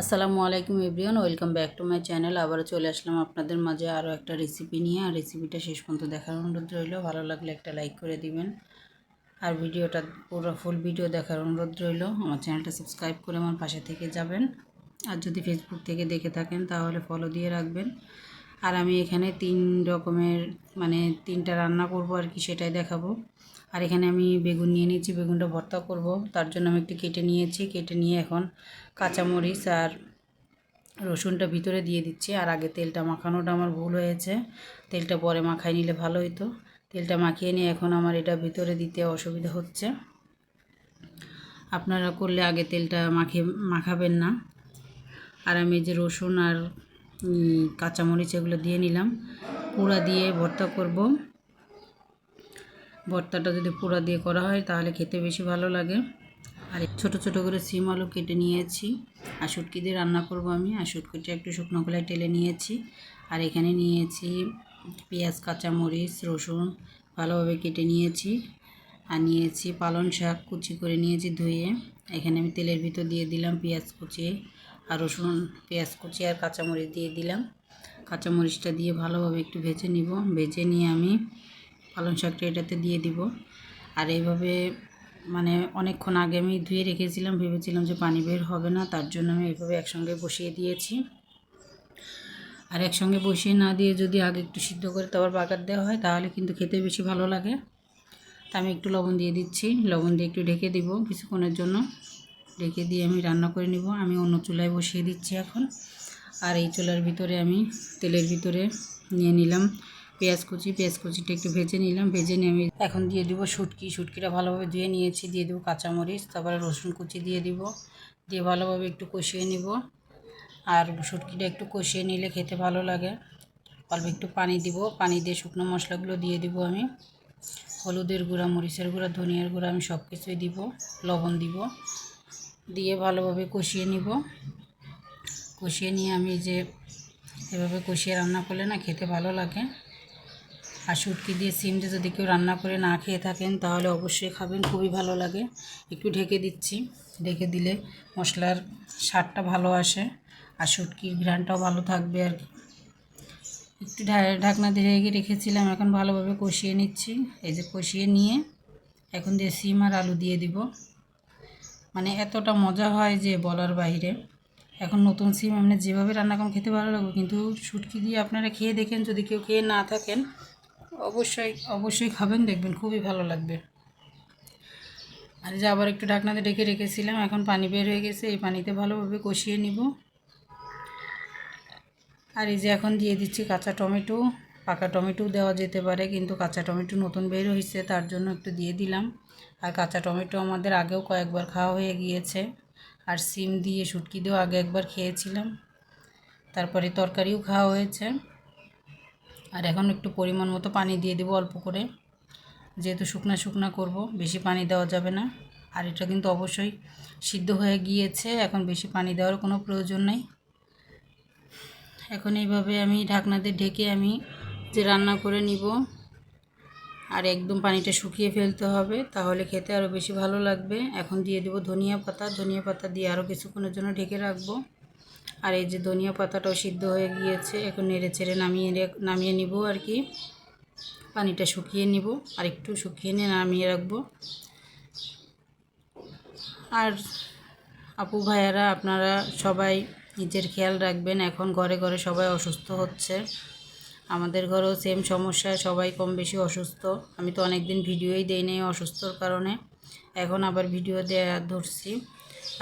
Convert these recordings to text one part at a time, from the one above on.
আসসালামু আলাইকুম everyone, welcome back to my channel. আবারও চলে আসলাম আপনাদের মাঝে আরও একটা রেসিপি নিয়ে। আর রেসিপিটা শেষ পর্যন্ত দেখার অনুরোধ রইল। ভালো লাগলে একটা লাইক করে দিবেন। আর ভিডিওটা পুরো ফুল ভিডিও দেখার অনুরোধ রইল। আমার চ্যানেলটা সাবস্ক্রাইব করে আমার পাশে থেকে যাবেন। আর যদি ফেসবুক থেকে দেখে থাকেন, তাহলে ফলো দিয়ে রাখবেন। আর আমি এখানে তিন রকমের মানে তিনটা রান্না করব আর কি সেটাই দেখাবো। আর এখানে আমি বেগুন নিয়ে নিয়েছি, বেগুনটা ভর্তা করব। তার জন্য আমি একটু কেটে নিয়েছি, কেটে নিয়ে এখন কাঁচামরিচ আর রসুনটা ভিতরে দিয়ে দিচ্ছি। আর আগে তেলটা মাখানোটা আমার ভুল হয়েছে। তেলটা পরে মাখাই নিলে ভালো হতো তেলটা মাখিয়ে নিয়ে এখন আমার এটা ভিতরে দিতে অসুবিধা হচ্ছে। আপনারা করলে আগে তেলটা মাখিয়ে মাখাবেন না। আর আমি যে রসুন আর কাঁচামরিচ এগুলো দিয়ে নিলাম। পুরা দিয়ে ভর্তা করব। ভর্তাটা যদি পুরা দিয়ে করা হয় তাহলে খেতে বেশি ভালো লাগে। আর ছোট ছোট করে সিম আলু কেটে নিয়েছি। আর শুটকি দিয়ে রান্না করব আমি। আর শুটকিটা একটু শুকনো কলায় টেলে নিয়েছি। আর এখানে নিয়েছি পেঁয়াজ, কাঁচামরিচ, রসুন ভালোভাবে কেটে নিয়েছি। আর নিয়েছি পালং শাক কুচি করে নিয়েছি ধুয়ে। এখানে আমি তেলের ভিতর দিয়ে দিলাম পেঁয়াজ কুচি। আর রসুন, পেঁয়াজ কুচি আর কাঁচামরিচ দিয়ে দিলাম। কাঁচামরিচটা দিয়ে ভালোভাবে একটু ভেজে নিব। ভেজে নিয়ে আমি পালং শাকটা এটাতে দিয়ে দিব। আর এইভাবে মানে অনেকক্ষণ আগে আমি ধুয়ে রেখেছিলাম, ভেবেছিলাম যে পানি বের হবে না, তার জন্য আমি এইভাবে একসঙ্গে বসিয়ে দিয়েছি। আর একসঙ্গে বসিয়ে না দিয়ে যদি আগে একটু সিদ্ধ করে তারপর বাগার দেওয়া হয়, তাহলে কিন্তু খেতে বেশি ভালো লাগে। তা আমি একটু লবণ দিয়ে দিচ্ছি। লবণ দিয়ে একটু ঢেকে দিব কিছুক্ষণের জন্য। ঢেকে দিয়ে আমি রান্না করে নিব। আমি অন্য চুলায় বসিয়ে দিচ্ছি এখন। আর এই চুলার ভিতরে আমি তেলের ভিতরে নিয়ে নিলাম পেঁয়াজ কুচি। পেঁয়াজ কুচিটা একটু ভেজে নিলাম। ভেজে নিয়ে আমি এখন দিয়ে দিব শুটকি। শুটকিটা ভালোভাবে ধুয়ে নিয়েছি। দিয়ে দেবো কাঁচামরিচ, তারপরে রসুন কুচি দিয়ে দিব। দিয়ে ভালোভাবে একটু কষিয়ে নিব। আর শুটকিটা একটু কষিয়ে নিলে খেতে ভালো লাগে। অল্প একটু পানি দিব। পানি দিয়ে শুকনো মশলাগুলো দিয়ে দিব আমি। হলুদের গুঁড়া, মরিচের গুঁড়া, ধনিয়ার গুঁড়া আমি সব কিছুই দিব। লবণ দিব। দিয়ে ভালোভাবে কষিয়ে নিব। কষিয়ে নিয়ে আমি যে এভাবে কষিয়ে রান্না করলে না খেতে ভালো লাগে। আর শুটকি দিয়ে সিমটা যদি কেউ রান্না করে না খেয়ে থাকেন তাহলে অবশ্যই খাবেন, খুবই ভালো লাগে। একটু ঢেকে দিচ্ছি। ঢেকে দিলে মশলার স্বাদটা ভালো আসে আর শুটকির ঘ্রাণটাও ভালো থাকবে আর কি। একটু ঢাকনা দিয়ে রেখে রেখেছিলাম, এখন ভালোভাবে কষিয়ে নিচ্ছি। এই যে কষিয়ে নিয়ে এখন দিয়ে সিম আর আলু দিয়ে দিব। মানে এতটা মজা হয় যে বলার বাইরে এখন নতুন সিম এমনি যেভাবে রান্না করেন খেতে ভালো লাগবে, কিন্তু শুটকি দিয়ে আপনারা খেয়ে দেখেন, যদি কেউ খেয়ে না থাকেন, অবশ্যই অবশ্যই খাবেন, দেখবেন খুবই ভালো লাগবে। আর যে আবার একটু ঢাকনাতে ডেকে রেখেছিলাম, এখন পানি বের হয়ে গেছে, এই পানিতে ভালোভাবে কষিয়ে নিব। আর এই যে এখন দিয়ে দিচ্ছি কাঁচা টমেটো। পাকা টমেটো দেওয়া যেতে পারে, কিন্তু কাঁচা টমেটো নতুন বের হয়েছে তার জন্য একটু দিয়ে দিলাম। আর কাঁচা টমেটো আমাদের আগেও কয়েকবার খাওয়া হয়ে গিয়েছে। আর সিম দিয়ে শুটকি দিয়েও আগে একবার খেয়েছিলাম। তারপরে তরকারিও খাওয়া হয়েছে। আর এখন একটু পরিমাণ মতো পানি দিয়ে দেবো অল্প করে। যেহেতু শুকনা শুকনা করব, বেশি পানি দেওয়া যাবে না। আর এটা কিন্তু অবশ্যই সিদ্ধ হয়ে গিয়েছে, এখন বেশি পানি দেওয়ার কোনো প্রয়োজন নেই। এখন এইভাবে আমি ঢাকনাতে ঢেকে আমি যে রান্না করে নিব। আর একদম পানিটা শুকিয়ে ফেলতে হবে, তাহলে খেতে আরও বেশি ভালো লাগবে। এখন দিয়ে দেবো ধনিয়া পাতা। ধনিয়া পাতা দিয়ে আরও কিছুক্ষণের জন্য ঢেকে রাখব। আর এই যে ধনিয়া পাতাটাও সিদ্ধ হয়ে গিয়েছে, এখন নেড়ে চেড়ে নামিয়ে নামিয়ে নিব আর কি। পানিটা শুকিয়ে নিব, আর একটু শুকিয়ে নিয়ে নামিয়ে রাখব। আর আপু ভাইয়ারা, আপনারা সবাই নিজের খেয়াল রাখবেন, এখন ঘরে ঘরে সবাই অসুস্থ হচ্ছে। আমাদের ঘরেও সেম সমস্যা, সবাই কম বেশি অসুস্থ। আমি তো অনেক দিন ভিডিওই দেই নাই অসুস্থর কারণে। এখন আবার ভিডিও দেয়া ধরছি।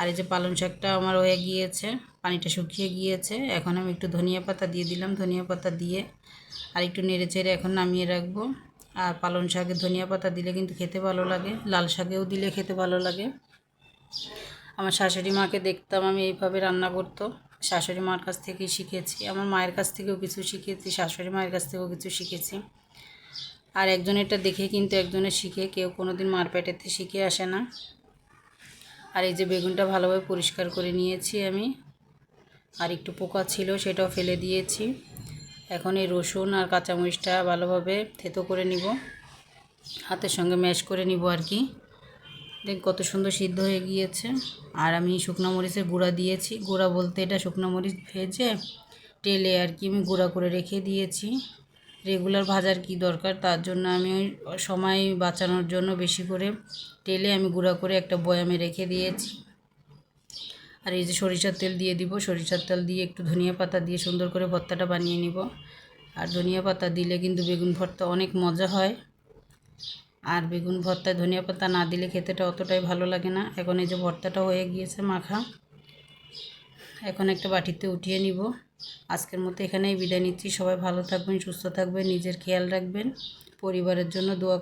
আর এই যে পালং শাকটা আমার হয়ে গিয়েছে, পানিটা শুকিয়ে গিয়েছে। এখন আমি একটু ধনিয়া পাতা দিয়ে দিলাম, ধনিয়া পাতা দিয়ে আর একটু নেড়ে চেড়ে এখন নামিয়ে রাখব। আর পালং শাকে ধনিয়া পাতা দিলে কিন্তু খেতে ভালো লাগে, লাল শাকেও দিলে খেতে ভালো লাগে। আমার শাশুড়ি মাকে দেখতাম আমি এইভাবে রান্না করতো। শাশুড়ি মার কাছ থেকেই শিখেছি। আমার মায়ের কাছ থেকেও কিছু শিখেছি, শাশুড়ি মায়ের কাছ থেকেও কিছু শিখেছি। আর একজনেরটা দেখে কিন্তু একজনের শিখে, কেউ কোনো দিন মার পেটেতে শিখে আসে না। আর এই যে বেগুনটা ভালোভাবে পরিষ্কার করে নিয়েছি আমি। আর একটু পোকা ছিল সেটাও ফেলে দিয়েছি। এখন এই রসুন আর কাঁচামরিচটা ভালোভাবে থেতো করে নিব। হাতের সঙ্গে ম্যাশ করে নিব আর কি। দেখ কত সুন্দর সিদ্ধ হয়ে গিয়েছে। আর আমি শুকনো মরিচের গুঁড়া দিয়েছি। গুঁড়া বলতে এটা শুকনো মরিচ ভেজে তেলে আর কি আমি গুঁড়া করে রেখে দিয়েছি। রেগুলার ভাজার কি দরকার? তার জন্য আমি ওই সময় বাঁচানোর জন্য বেশি করে তেলে আমি গুঁড়া করে একটা বয়ামে রেখে দিয়েছি। আর এই যে সরিষার তেল দিয়ে দিব। সরিষার তেল দিয়ে একটু ধনিয়া পাতা দিয়ে সুন্দর করে ভর্তাটা বানিয়ে নিব। আর ধনিয়া পাতা দিলে কিন্তু বেগুন ভর্তা অনেক মজা হয়। আর বেগুন ভর্তায় ধনিয়া পাতা না দিলে খেতেটা অতটাই ভালো লাগে না। এখন এই যে ভর্তাটা হয়ে গিয়েছে মাখা। এখন একটা বাটিতে উঠিয়ে নিব। আজকের মতো এখানেই বিদায় নিচ্ছি। সবাই ভালো থাকবেন, সুস্থ থাকবেন, নিজের খেয়াল রাখবেন। পরিবারের জন্য দোয়া